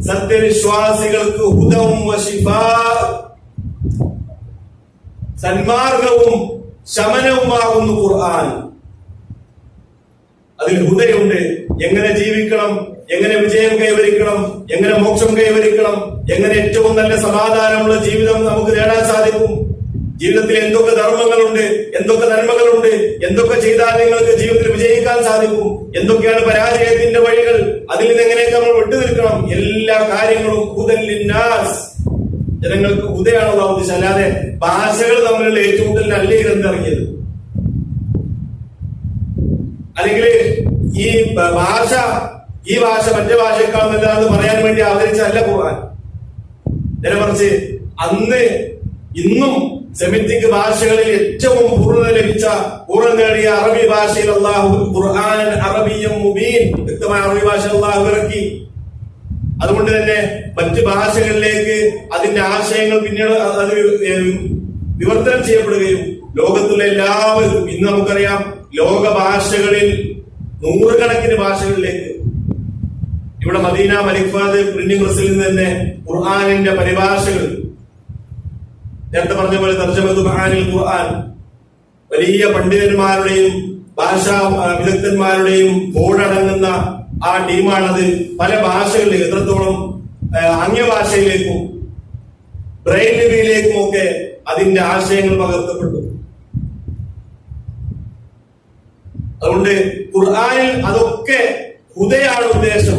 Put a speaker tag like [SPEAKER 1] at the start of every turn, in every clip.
[SPEAKER 1] സത്യവിശ്വാസികൾക്ക് സന്മാർഗവും ശമനവുമാകുന്നു ഖുർആൻ. അതിൽ ഹുദയുണ്ട് എങ്ങനെ ജീവിക്കണം? എങ്ങനെ വിജയം കൈവരിക്കണം? എങ്ങനെ മോക്ഷം കൈവരിക്കണം? എങ്ങനെ ഏറ്റവും നല്ല സമാധാനമുള്ള ജീവിതം നമുക്ക് നേടാൻ സാധിക്കും? ജീവിതത്തിൽ എന്തൊക്കെ ധർമ്മങ്ങളുണ്ട്? എന്തൊക്കെ നന്മകളുണ്ട്? എന്തൊക്കെ ചെയ്താൽ നിങ്ങൾക്ക് ജീവിതത്തിൽ വിജയിക്കാൻ സാധിക്കും. എന്തൊക്കെയാണ് പരാജയത്തിന്റെ വഴികൾ. അതിൽ നിന്ന് എങ്ങനെയൊക്കെ നമ്മൾ വിട്ടു നിൽക്കണം എല്ലാ കാര്യങ്ങളും ജനങ്ങൾക്ക് ഹുദയാണുള്ള ഉദ്ദേശം അല്ലാതെ ഭാഷകൾ തമ്മിലുള്ള ഏറ്റുമുട്ടലിനല്ല ഇറങ്ങിയത് അല്ലെങ്കിൽ ഈ ഭാഷ ഈ ഭാഷ മറ്റേ ഭാഷയേക്കാൾ നല്ലതാണെന്ന് പറയാൻ വേണ്ടി അവതരിച്ചല്ല ഖുർആൻ. നേരെ മറിച്ച് അന്ന് ഇന്നും സെമിറ്റിക് ഭാഷകളിൽ ഏറ്റവും പൂർണത ലഭിച്ച പൂർണ നേടിയ അറബി ഭാഷയിൽ അള്ളാഹു ഖുർആൻ അറബിയും മുബീൻ വ്യക്തമായ അറബി ഭാഷ അള്ളാഹു ഇറക്കി. അതുകൊണ്ട് തന്നെ മറ്റ് ഭാഷകളിലേക്ക് അതിന്റെ ആശയങ്ങൾ പിന്നീട് അത് വിവർത്തനം ചെയ്യപ്പെടുകയും ലോകത്തിലെ എല്ലാവരും ഇന്ന് നമുക്കറിയാം ലോക ഭാഷകളിൽ നൂറുകണക്കിന് ഭാഷകളിലേക്ക്. ഇവിടെ മദീന മലിഫാദ് പ്രിന്റിംഗ് പ്രസിൽ നിന്ന് തന്നെ ഖുർആാനിന്റെ പരിഭാഷകൾ നേരത്തെ പറഞ്ഞ പോലെ തർജമത്ത് മഹാനിൽ ഖുർആൻ. വലിയ പണ്ഡിതന്മാരുടെയും ഭാഷാ വിദഗ്ധന്മാരുടെയും ബോർഡടങ്ങുന്ന ആ ടീമാണത് പല ഭാഷകളിലേക്ക് എത്രത്തോളം അന്യഭാഷയിലേക്കും ബ്രെയിൻ ലിപിയിലേക്കും ഒക്കെ അതിന്റെ ആശയങ്ങൾ പകർത്തപ്പെട്ടു. അതുകൊണ്ട് ഖുർആനിൽ അതൊക്കെ ഹുദയാണ് ഉദ്ദേശം.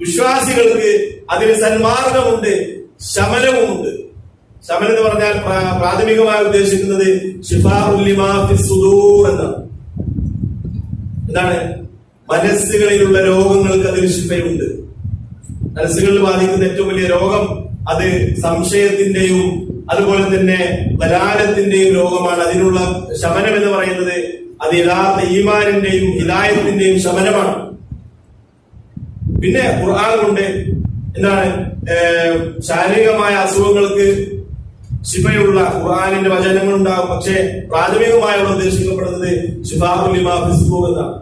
[SPEAKER 1] വിശ്വാസികൾക്ക് അതിൽ സന്മാർഗമുണ്ട് ശമനവുമുണ്ട്. ശമനം എന്ന് പറഞ്ഞാൽ പ്രാഥമികമായി ഉദ്ദേശിക്കുന്നത് എന്നാണ്. എന്താണ് മനസ്സുകളിലുള്ള രോഗങ്ങൾക്ക് അതിൽ ശിഫയുണ്ട്. മനസ്സുകളിൽ ബാധിക്കുന്ന ഏറ്റവും വലിയ രോഗം അത് സംശയത്തിന്റെയും അതുപോലെ തന്നെ ബലാലത്തിന്റെയും രോഗമാണ്. അതിനുള്ള ശമനം എന്ന് പറയുന്നത് അത് യഥാർത്ഥ ഈമാനിന്റെയും ഹിതായത്തിന്റെയും ശമനമാണ്. പിന്നെ ഖുർആൻ കൊണ്ട് എന്താണ്? ശാരീരികമായ അസുഖങ്ങൾക്ക് ശിഫയുള്ള ഖുർആാനിന്റെ വചനങ്ങൾ ഉണ്ടാകും പക്ഷേ പ്രാഥമികമായി ഉദ്ദേശിക്കപ്പെടുന്നത് ശിഫാഹുലിമാ ഫിസ്ബു എന്നാണ്.